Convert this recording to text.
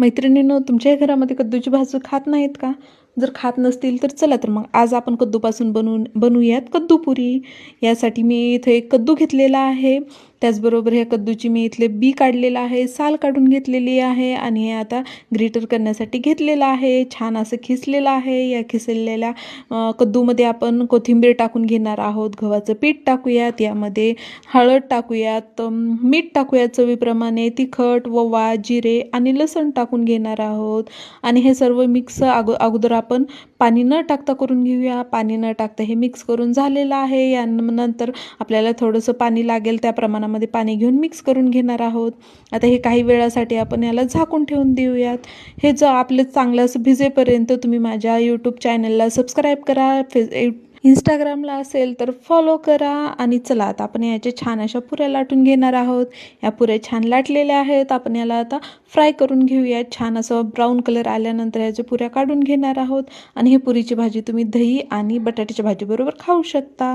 मैत्रिणीनं तुमच्याही घरामध्ये कद्दूची भाजी खात नाहीत का? जर खात नसतील तर चला तर मग आज आपण कद्दूपासून बनवून बनवूयात कद्दूपुरी. यासाठी मी इथे एक कद्दू घेतलेला आहे. त्याचबरोबर ह्या कद्दूची मी इथले बी काढलेलं आहे साल काढून घेतलेली आहे आणि हे आता ग्रेटर करण्यासाठी घेतलेलं आहे. छान असं खिसलेलं आहे. या खिसलेल्या कद्दूमध्ये आपण कोथिंबीर टाकून घेणार आहोत. गव्हाचं पीठ टाकूयात. यामध्ये हळद टाकूयात. मीठ टाकूयात चवीप्रमाणे. तिखट ववा जिरे आणि लसण टाकून घेणार आहोत. आणि हे सर्व मिक्स अगो अगोदर आपण पाणी न टाकता करून घेऊया पाणी न टाकता हे मिक्स करून झालेलं आहे. यानंतर आपल्याला थोडंसं पाणी लागेल त्या प्रमाणामध्ये पाणी घेऊन मिक्स करून घेणार आहोत. आता हे काही वेळासाठी आपण याला झाकून ठेवून देऊयात. हे जर आपलं चांगलं असं भिजेपर्यंत तुम्ही माझ्या यूट्यूब चॅनलला सबस्क्राईब करा. फेस इंस्टाग्रामला असेल तर फॉलो करा आणि चला आता आपण याच्या छान अशा पुऱ्या लाटून घेणार आहोत. या पुऱ्या छान लाटलेल्या आहेत. आपण याला आता फ्राय करून घेऊया. छान असं ब्राऊन कलर आल्यानंतर याच्या पुऱ्या काढून घेणार आहोत. आणि हे पुरीची भाजी तुम्ही दही आणि बटाट्याच्या भाजीबरोबर खाऊ शकता.